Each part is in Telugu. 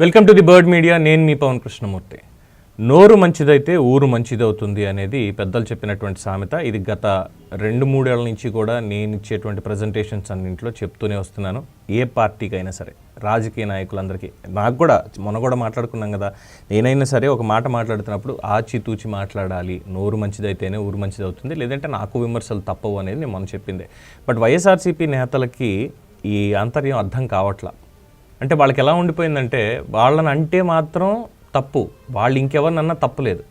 Welcome to the bird media. నేను మీ పవన్ కృష్ణమూర్తి. నోరు మంచిదైతే ఊరు మంచిదవుతుంది అనేది పెద్దలు చెప్పినటువంటి సామెత. ఇది గత రెండు మూడేళ్ళ నుంచి కూడా నేను ఇచ్చేటువంటి ప్రజెంటేషన్స్ అన్నింటిలో చెప్తూనే వస్తున్నాను. ఏ పార్టీకైనా సరే రాజకీయ నాయకులందరికీ. నాకు కూడా మొన్న కూడా మాట్లాడుకున్నాం కదా. నేనైనా సరే ఒక మాట మాట్లాడుతున్నప్పుడు ఆచితూచి మాట్లాడాలి. నోరు మంచిదైతేనే ఊరు మంచిదవుతుంది. లేదంటే నాకు విమర్శలు తప్పవు అనేది నేను మొన్న చెప్పింది. బట్ వైఎస్ఆర్సీపీ నేతలకి ఈ ఆంతర్యం అర్థం కావట్లా. అంటే వాళ్ళకి ఎలా ఉండిపోయిందంటే వాళ్ళని అంటే మాత్రం తప్పు. వాళ్ళు ఇంకెవరినన్నా తప్పులేదు.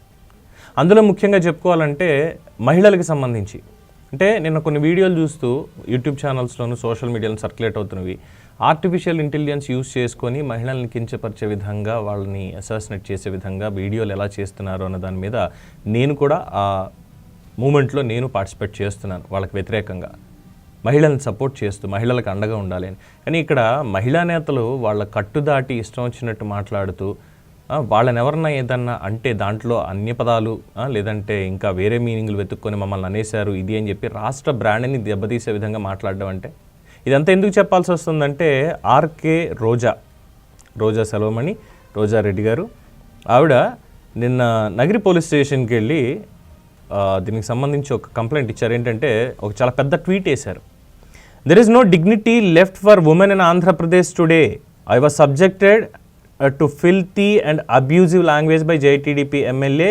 అందులో ముఖ్యంగా చెప్పుకోవాలంటే మహిళలకు సంబంధించి. అంటే నిన్న కొన్ని వీడియోలు చూస్తూ యూట్యూబ్ ఛానల్స్లోను సోషల్ మీడియాలో సర్క్యులేట్ అవుతున్నవి. ఆర్టిఫిషియల్ ఇంటెలిజెన్స్ యూస్ చేసుకొని మహిళల్ని కించపరిచే విధంగా వాళ్ళని అసాసినేట్ చేసే విధంగా వీడియోలు ఎలా చేస్తున్నారు అన్న దాని మీద నేను కూడా ఆ మూమెంట్లో నేను పార్టిసిపేట్ చేస్తున్నాను వాళ్ళకి వ్యతిరేకంగా. మహిళలను సపోర్ట్ చేస్తూ మహిళలకు అండగా ఉండాలి అని. కానీ ఇక్కడ మహిళా నేతలు వాళ్ళ కట్టు దాటి ఇష్టం వచ్చినట్టు మాట్లాడుతూ వాళ్ళని ఎవరన్నా ఏదన్నా అంటే దాంట్లో అన్య పదాలు లేదంటే ఇంకా వేరే మీనింగ్లు వెతుక్కొని మమ్మల్ని అనేశారు ఇది అని చెప్పి రాష్ట్ర బ్రాండ్ని దెబ్బతీసే విధంగా మాట్లాడడం అంటే ఇదంతా ఎందుకు చెప్పాల్సి వస్తుందంటే ఆర్కే రోజా రోజా సెలవమణి రోజా రెడ్డి గారు ఆవిడ నిన్న నగిరి పోలీస్ స్టేషన్కి వెళ్ళి దీనికి సంబంధించి ఒక కంప్లైంట్ ఇచ్చారు. ఏంటంటే ఒక చాలా పెద్ద ట్వీట్ వేశారు. There is no dignity left for women in Andhra Pradesh today I was subjected to filthy and abusive language by జేటీడీపీ MLA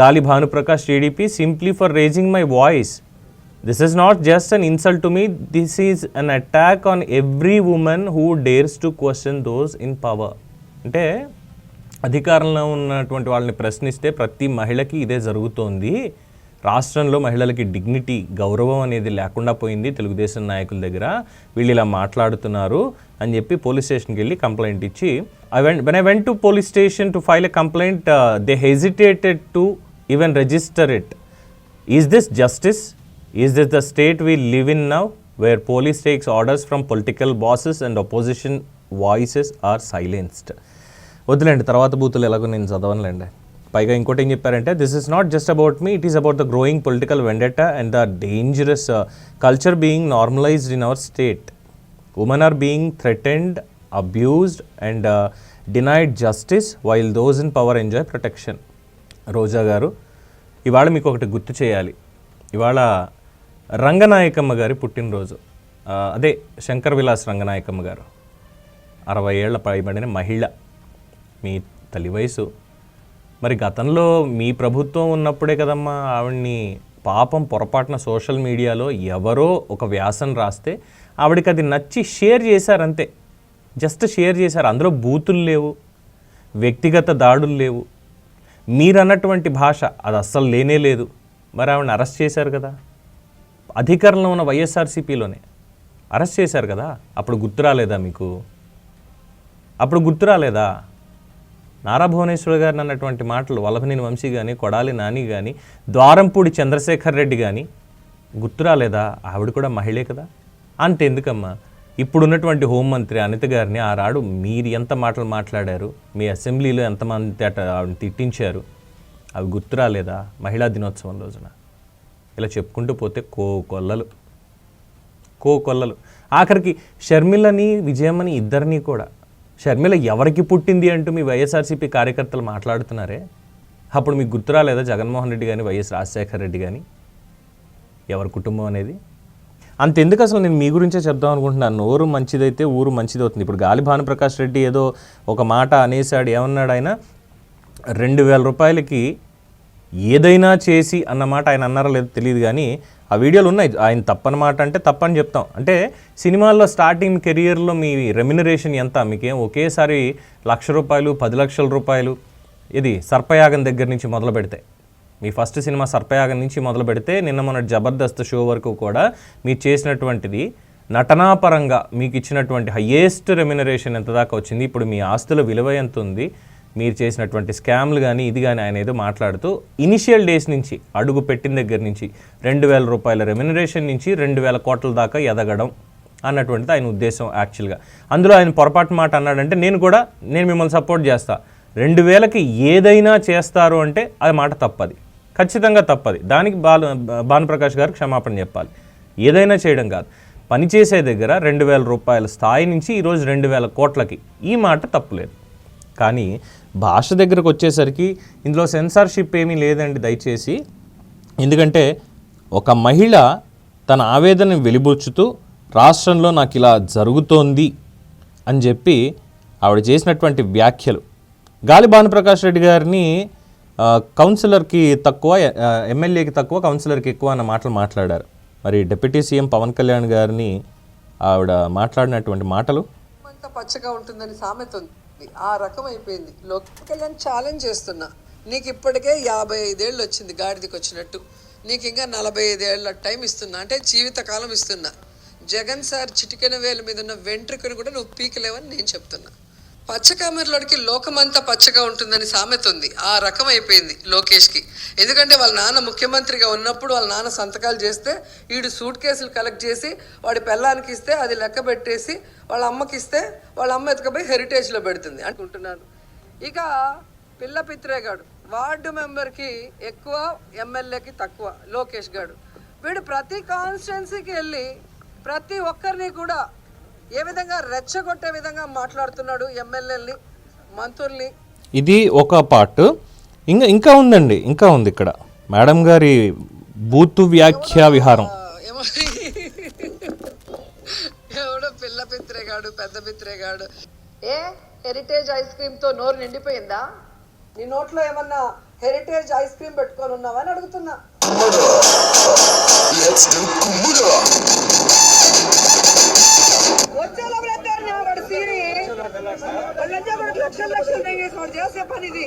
Gali Bhanuprakash TDP simply for raising my voice this is not just an insult to me this is an attack on every woman who dares to question those in power అంటే అధికారంలో ఉన్నటువంటి వాళ్ళని ప్రశ్నిస్తే ప్రతి మహిళకి ఇదే జరుగుతోంది. రాష్ట్రంలో మహిళలకి డిగ్నిటీ గౌరవం అనేది లేకుండా పోయింది తెలుగుదేశం నాయకుల దగ్గర. వీళ్ళు ఇలా మాట్లాడుతున్నారు అని చెప్పి పోలీస్ స్టేషన్కి వెళ్ళి కంప్లైంట్ ఇచ్చి I went when I went to police station to file a complaint they hesitated to even register it is this justice is this the state we live in now where police takes orders from political bosses and opposition voices are silenced వద్దులేండి తర్వాత బూతులు ఎలాగో నేను చదవనులేండి. పైగా ఇంకోటి ఏం చెప్పారంటే this is not just about me it is about the growing political vendetta and the dangerous culture being normalised in our state women are being threatened abused and denied justice while those in power enjoy protection Roja garu ఇవాళ మీకు ఒకటి గుర్తు చేయాలి. ఇవాళ రంగనాయకమ్మ గారి పుట్టినరోజు. అదే శంకర్ విలాస్ రంగనాయకమ్మ గారు. అరవై ఏళ్ళ పైబడిన మహిళ. మీ తల్లి వయసు మరి గతంలో మీ ప్రభుత్వం ఉన్నప్పుడే కదమ్మా ఆవిడ్ని పాపం పొరపాటున సోషల్ మీడియాలో ఎవరో ఒక వ్యాసం రాస్తే ఆవిడకి అది నచ్చి షేర్ చేశారంతే. జస్ట్ షేర్ చేశారు. అందులో బూతులు లేవు వ్యక్తిగత దాడులు లేవు. మీరన్నటువంటి భాష అది అస్సలు లేనే లేదు. మరి ఆవిడని అరెస్ట్ చేశారు కదా. అధికారంలో ఉన్న వైఎస్ఆర్సీపీలోనే అరెస్ట్ చేశారు కదా. అప్పుడు గుర్తు రాలేదా మీకు? అప్పుడు గుర్తు రాలేదా? నారా భువనేశ్వర్ గారిని అన్నటువంటి మాటలు వల్లభనేని వంశీ కానీ కొడాలి నాని కానీ ద్వారంపూడి చంద్రశేఖర్ రెడ్డి కానీ గుర్తురాలేదా ఆవిడ కూడా మహిళే కదా? అంతెందుకమ్మా ఇప్పుడున్నటువంటి హోంమంత్రి అనిత గారిని ఆనాడు మీరు ఎంత మాటలు మాట్లాడారు? మీ అసెంబ్లీలో ఎంతమంది అట ఆవిడని తిట్టించారు? అవి గుర్తురాలేదా మహిళా దినోత్సవం రోజున? ఇలా చెప్పుకుంటూ పోతే కో కొల్లలు. కో కొల్లలు. ఆఖరికి షర్మిలని విజయమ్మని ఇద్దరిని కూడా షర్మిల ఎవరికి పుట్టింది అంటూ మీ వైఎస్ఆర్సీపీ కార్యకర్తలు మాట్లాడుతున్నారే? అప్పుడు మీకు గుర్తు రాలేదా? జగన్మోహన్ రెడ్డి కానీ వైఎస్ రాజశేఖర్ రెడ్డి కానీ ఎవరి కుటుంబం అనేది? అంతెందుకు అసలు నేను మీ గురించే చెప్దాం అనుకుంటున్నాను. నోరు మంచిదైతే ఊరు మంచిది అవుతుంది ఇప్పుడు గాలి భానుప్రకాష్ రెడ్డి ఏదో ఒక మాట అనేసాడు ఏమన్నాడు ఆయన రెండు వేల రూపాయలకి ఏదైనా చేసి అన్నమాట ఆయన అన్నారో లేదో తెలియదు కానీ ఆ వీడియోలు ఉన్నాయి. ఆయన తప్పనమాట అంటే తప్పని చెప్తాం. అంటే సినిమాల్లో స్టార్టింగ్ కెరియర్లో మీ రెమ్యునరేషన్ ఎంత? మీకేం ఒకేసారి లక్ష రూపాయలు పది లక్షల రూపాయలు ఇది సర్పయాగం దగ్గర నుంచి మొదలు పెడితే. మీ ఫస్ట్ సినిమా సర్పయాగం నుంచి మొదలు పెడితే నిన్న మొన్న జబర్దస్త్ షో వరకు కూడా మీరు చేసినటువంటిది నటనాపరంగా మీకు ఇచ్చినటువంటి హయ్యెస్ట్ రెమ్యునరేషన్ ఎంత దాకా వచ్చింది? ఇప్పుడు మీ ఆస్తుల విలువ ఎంత ఉంది? మీరు చేసినటువంటి స్కామ్లు కానీ ఇది కానీ ఆయన ఏదో మాట్లాడుతూ ఇనిషియల్ డేస్ నుంచి అడుగు పెట్టిన దగ్గర నుంచి రెండు వేల రూపాయల రెమ్యునరేషన్ నుంచి రెండు వేల కోట్ల దాకా ఎదగడం అన్నటువంటిది ఆయన ఉద్దేశం యాక్చువల్గా. అందులో ఆయన పొరపాటు మాట అన్నాడంటే నేను కూడా నేను మిమ్మల్ని సపోర్ట్ చేస్తా. రెండు వేలకి ఏదైనా చేస్తారు అంటే అది మాట తప్పది. ఖచ్చితంగా తప్పది. దానికి బాలు భానుప్రకాష్ గారు క్షమాపణ చెప్పాలి. ఏదైనా చేయడం కాదు. పనిచేసే దగ్గర రెండు వేల రూపాయల స్థాయి నుంచి ఈరోజు రెండు వేల కోట్లకి ఈ మాట తప్పులేదు. కానీ భాష దగ్గరకు వచ్చేసరికి ఇందులో సెన్సార్షిప్ ఏమీ లేదండి దయచేసి. ఎందుకంటే ఒక మహిళ తన ఆవేదనని వెలిబుచ్చుతూ రాష్ట్రంలో నాకు ఇలా జరుగుతోంది అని చెప్పి ఆవిడ చేసినటువంటి వ్యాఖ్యలు. గాలి భానుప్రకాష్ రెడ్డి గారిని కౌన్సిలర్కి తక్కువ ఎమ్మెల్యేకి తక్కువ కౌన్సిలర్కి ఎక్కువ అన్న మాటలు మాట్లాడారు. మరి డిప్యూటీ సీఎం పవన్ కళ్యాణ్ గారిని ఆవిడ మాట్లాడినటువంటి మాటలు? పచ్చగా ఉంటుందని సామెత ఉంది. ఆ రకం అయిపోయింది. లోక్ కళ్యాణ్ ఛాలెంజ్ చేస్తున్నా. నీకు ఇప్పటికే యాభై ఐదేళ్ళు వచ్చింది గాడిదికి వచ్చినట్టు. నీకు ఇంకా నలభై ఐదేళ్ళ టైం ఇస్తున్నా. అంటే జీవితకాలం ఇస్తున్నా. జగన్ సార్ చిటికెన వేల మీద ఉన్న వెంట్రుకను కూడా నువ్వు పీకలేవని నేను చెప్తున్నా. పచ్చకామెరలోడికి లోకమంతా పచ్చగా ఉంటుందని సామెత ఉంది. ఆ రకం అయిపోయింది లోకేష్కి. ఎందుకంటే వాళ్ళ నాన్న ముఖ్యమంత్రిగా ఉన్నప్పుడు వాళ్ళ నాన్న సంతకాలు చేస్తే వీడు సూట్ కేసులు కలెక్ట్ చేసి వాడి పెళ్ళానికి ఇస్తే అది లెక్క పెట్టేసి వాళ్ళ అమ్మకి ఇస్తే వాళ్ళ అమ్మ ఎత్తుకపోయి హెరిటేజ్లో పెడుతుంది అనుకుంటున్నాను. ఇక పిల్ల పిత్రేగాడు వార్డు మెంబర్కి ఎక్కువ ఎమ్మెల్యేకి తక్కువ లోకేష్ గాడు. వీడు ప్రతి కాన్స్టిట్యున్సీకి వెళ్ళి ప్రతి ఒక్కరిని కూడా ఏ విధంగా రెచ్చగొట్టే విధంగా మాట్లాడుతున్నాడు ఎమ్మెల్యేని మంత్రుల్ని? ఇది ఒక పార్ట్. ఇంకా ఇంకా ఉందండి ఇంకా ఉంది ఇక్కడ. మేడం గారి బూతు వ్యాఖ్య విహారం. ఎవడో పిల్ల పిత్రేగాడు పెద్ద పిత్రేగాడు. ఏ హెరిటేజ్ ఐస్ క్రీమ్తో నోరు నిండిపోయిందా? నీ నోట్లో ఏమన్నా హెరిటేజ్ ఐస్ క్రీమ్ పెట్టుకొని ఉన్నావా అని అడుగుతున్నా. ఎత్తారు వాడు వాళ్ళంతా లక్షలు లక్షలు వాడు చేసే పని ఇది.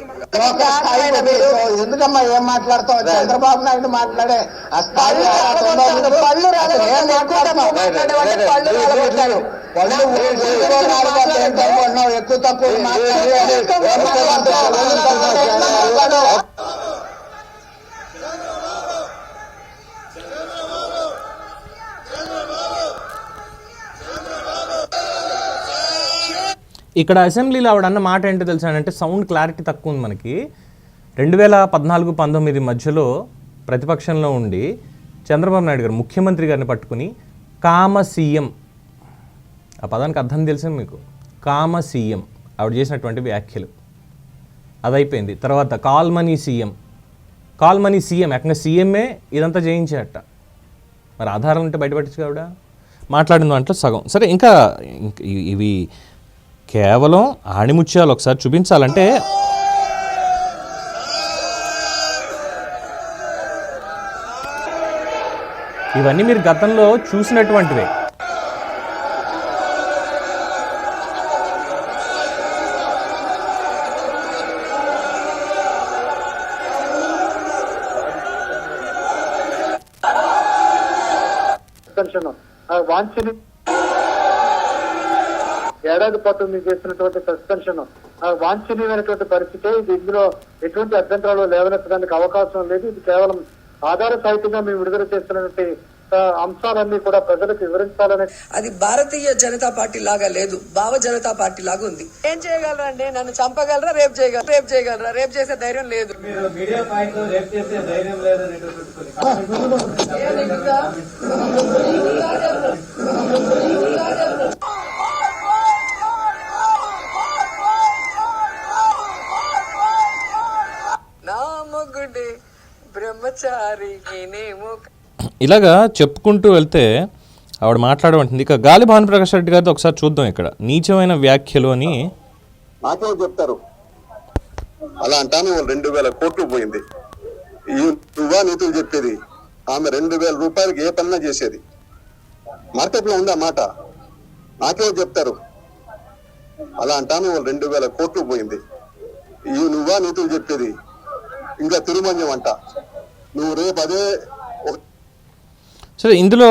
ఎందుకమ్మా ఏం మాట్లాడతావు? చంద్రబాబు నాయుడు మాట్లాడే ఆ స్థాయి పళ్ళు ఏం మాట్లాడతావు? పళ్ళు ఎక్కువ తక్కువ ఇక్కడ అసెంబ్లీలో ఆవిడ అన్న మాట ఏంటో తెలుసా అంటే సౌండ్ క్లారిటీ తక్కువ ఉంది మనకి. రెండు వేల పద్నాలుగు పంతొమ్మిది మధ్యలో ప్రతిపక్షంలో ఉండి చంద్రబాబు నాయుడు గారు ముఖ్యమంత్రి గారిని పట్టుకుని కామ సీఎం ఆ పదానికి అర్థం తెలుసా మీకు? కామ సీఎం ఆవిడ చేసినటువంటి వ్యాఖ్యలు. అదైపోయింది. తర్వాత call money CM. Call money CM ఏకంగా సీఎంఏ ఇదంతా చేయించేట మరి ఆధారం ఉంటే బయటపెట్టచ్చు ఆవిడ? మాట్లాడిన దాంట్లో సగం. సరే ఇంకా ఇవి కేవలం ఆణిముత్యాలు ఒకసారి చూపించాలంటే ఇవన్నీ మీరు గతంలో చూసినటువంటివే. సస్పెన్షన్ వాంఛని ఏడాది పాటు మీరు చేసినటువంటి సస్పెన్షన్ వాంఛనీయమైనటువంటి పరిస్థితి ఇది ఇందులో ఎటువంటి అభ్యంతరాలు లేవనెత్తడానికి అవకాశం లేదు. ఇది కేవలం ఆధార సాహిత్యంగా మేము విడుదల చేస్తున్నటువంటి అంశాలన్నీ కూడా ప్రజలకు వివరించాలనే అది భారతీయ జనతా పార్టీ లాగా లేదు. భావ జనతా పార్టీ లాగా ఉంది. ఏం చేయగలరా అండి నన్ను చంపగలరా? రేపు చేయగలరా? రేపు చేయగలరా? రేపు చేసే ధైర్యం లేదు. ఏ ఇలాగా చెప్పుకుంటూ వెళ్తే ఆవిడ మాట్లాడమంటుంది. ఇక గాలి భానుప్రకాష్ రెడ్డి గారితో ఒకసారి చూద్దాం ఇక్కడ. నీచమైన వ్యాఖ్యలు అని నాకే చెప్తారు. అలా అంటాను రెండు వేల కోట్లు పోయింది. నువ్వా నీతులు చెప్పేది? ఆమె రెండు వేల రూపాయలకి ఏ పనినా చేసేది. మార్కెట్లో ఉందా మాట? నాకే చెప్తారు. అలా అంటాను రెండు వేల కోట్లు పోయింది. ఇవి నువ్వా నీతులు చెప్పేది? ఇంకా తిరుమంజం అంట. నువ్వు రేపు అదే సరే ఇందులో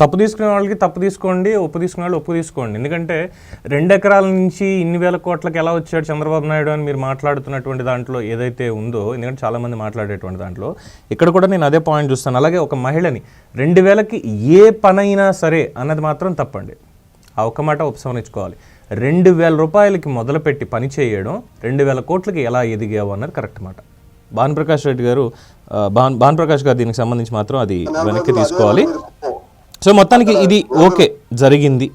తప్పు తీసుకునే వాళ్ళకి తప్పు తీసుకోండి ఉప్పు తీసుకునే వాళ్ళు ఉప్పు తీసుకోండి. ఎందుకంటే రెండు ఎకరాల నుంచి ఇన్ని వేల కోట్లకి ఎలా వచ్చాడు చంద్రబాబు నాయుడు అని మీరు మాట్లాడుతున్నటువంటి దాంట్లో ఏదైతే ఉందో ఎందుకంటే చాలామంది మాట్లాడేటువంటి దాంట్లో ఇక్కడ కూడా నేను అదే పాయింట్ చూస్తాను. అలాగే ఒక మహిళని రెండు వేలకి ఏ పనైనా సరే అన్నది మాత్రం తప్పండి. ఆ ఒక్క మాట ఉపసంహరించుకోవాలి రెండు వేల రూపాయలకి మొదలుపెట్టి పని చేయడం రెండు వేల కోట్లకి ఎలా ఎదిగావు అన్నది కరెక్ట్ మాట. భానుప్రకాష్ రెడ్డి గారు భాన్ భానుప్రకాష్ గారు దీనికి సంబంధించి మాత్రం అది వెనక్కి తీసుకోవాలి. సో మొత్తానికి ఇది ఓకే జరిగింది.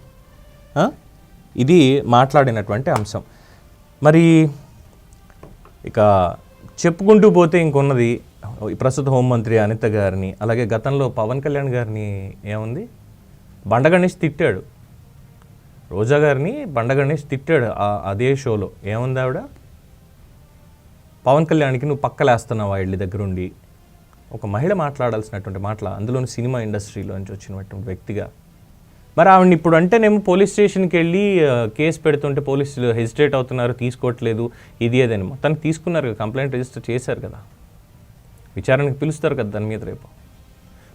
ఇది మాట్లాడినటువంటి అంశం. మరి ఇక చెప్పుకుంటూ పోతే ఇంకొన్నది ఈ ప్రస్తుత హోంమంత్రి అనిత గారిని అలాగే గతంలో పవన్ కళ్యాణ్ గారిని ఏముంది? బండ గణేష్ తిట్టాడు. రోజా గారిని బండ గణేష్ తిట్టాడు అదే షోలో. ఏముంది ఆవిడ? పవన్ కళ్యాణ్కి నువ్వు పక్కలేస్తున్నావా ఇళ్ళ దగ్గరుండి? ఒక మహిళ మాట్లాడాల్సినటువంటి మాటల? అందులోని సినిమా ఇండస్ట్రీలో నుంచి వచ్చినటువంటి వ్యక్తిగా. మరి ఆవిడని ఇప్పుడు అంటేనేమో పోలీస్ స్టేషన్కి వెళ్ళి కేసు పెడుతుంటే పోలీసులు హెజిటేట్ అవుతున్నారు తీసుకోవట్లేదు ఇది అదని మొత్తానికి తీసుకున్నారు కదా కంప్లైంట్ రిజిస్టర్ చేశారు కదా. విచారణకు పిలుస్తారు కదా దాని మీద రేపు.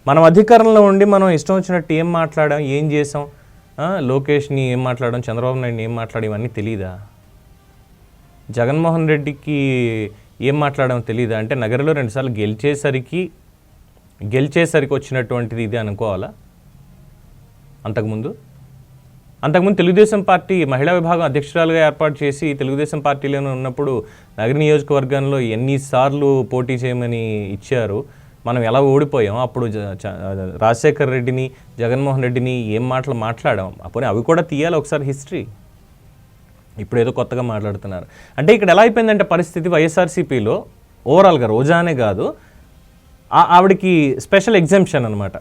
మనం అధికారంలో ఉండి మనం ఇష్టం వచ్చినట్టు ఏం మాట్లాడాం ఏం చేసాం లోకేష్ని ఏం మాట్లాడాం చంద్రబాబు నాయుడిని ఏం మాట్లాడాం ఇవన్నీ తెలీదా? జగన్మోహన్ రెడ్డికి ఏం మాట్లాడడం తెలియదా అంటే నగరంలో రెండుసార్లు గెలిచేసరికి గెలిచేసరికి వచ్చినటువంటిది ఇది అనుకోవాలా? అంతకుముందు? అంతకుముందు తెలుగుదేశం పార్టీ మహిళా విభాగం అధ్యక్షురాలుగా ఏర్పాటు చేసి తెలుగుదేశం పార్టీలోనే ఉన్నప్పుడు నగర నియోజకవర్గంలో ఎన్నిసార్లు పోటీ చేయమని ఇచ్చారు. మనం ఎలా ఓడిపోయాం అప్పుడు రాజశేఖర్ రెడ్డిని జగన్మోహన్ రెడ్డిని ఏం మాటలు మాట్లాడాం అప్పుడు అవి కూడా తీయాలి ఒకసారి హిస్టరీ. ఇప్పుడు ఏదో కొత్తగా మాట్లాడుతున్నారు. అంటే ఇక్కడ ఎలా అయిపోయిందంటే పరిస్థితి వైఎస్ఆర్సీపీలో ఓవరాల్గా రోజానే కాదు ఆవిడకి స్పెషల్ ఎగ్జామ్షన్ అనమాట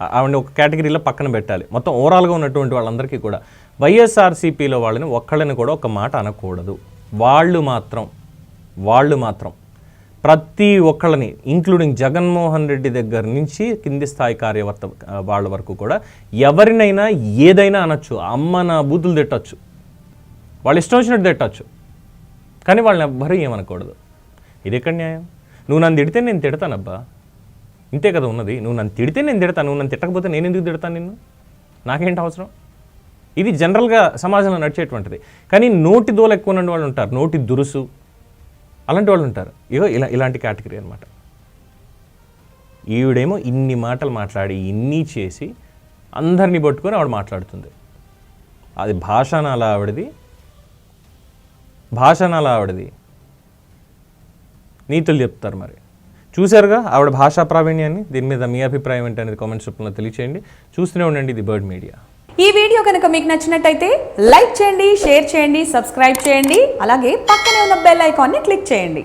ఆవిడని ఒక కేటగిరీలో పక్కన పెట్టాలి. మొత్తం ఓవరాల్గా ఉన్నటువంటి వాళ్ళందరికీ కూడా వైఎస్ఆర్సీపీలో వాళ్ళని ఒక్కళ్ళని కూడా ఒక మాట అనకూడదు. వాళ్ళు మాత్రం వాళ్ళు మాత్రం ప్రతి ఒక్కళ్ళని ఇంక్లూడింగ్ జగన్మోహన్ రెడ్డి దగ్గర నుంచి కింది స్థాయి కార్యవర్త వాళ్ళ వరకు కూడా ఎవరినైనా ఏదైనా అనొచ్చు. అమ్మ నా బూతులు తిట్టచ్చు. వాళ్ళు ఇష్టం వచ్చినట్టు తిట్టచ్చు. కానీ వాళ్ళని ఎవ్వరూ ఏమనకూడదు. ఇది ఎక్కడ న్యాయం? నువ్వు నన్ను తిడితే నేను తిడతానబ్బా. ఇంతే కదా ఉన్నది. నువ్వు నన్ను తిడితే నేను తిడతాను నువ్వు నన్ను తిట్టకపోతే నేను ఎందుకు తిడతాను నిన్ను? నాకేంటి అవసరం? ఇది జనరల్గా సమాజంలో నడిచేటువంటిది. కానీ నోటి దోల ఎక్కువ ఉన్న వాళ్ళు ఉంటారు. నోటి దురుసు. అలాంటి వాళ్ళు ఉంటారు. ఇగో ఇలా ఇలాంటి కేటగిరీ అనమాట ఈవిడేమో ఇన్ని మాటలు మాట్లాడి ఇన్ని చేసి అందరినీ పట్టుకొని ఆవిడ మాట్లాడుతుంది. అది భాషానాల ఆవిడది? భాషానాల ఆవిడది. నీతులు చెప్తారు మరి. చూశారుగా ఆవిడ భాషా ప్రావీణ్యాన్ని? దీని మీద మీ అభిప్రాయం ఏంటనేది కామెంట్స్ రూపంలో తెలియచేయండి. చూస్తూనే ఉండండి ఇది బర్డ్ మీడియా. ఈ వీడియో కనుక మీకు నచ్చినట్టయితే లైక్ చేయండి షేర్ చేయండి సబ్స్క్రైబ్ చేయండి అలాగే పక్కనే ఉన్న బెల్ ఐకాన్ని క్లిక్ చేయండి.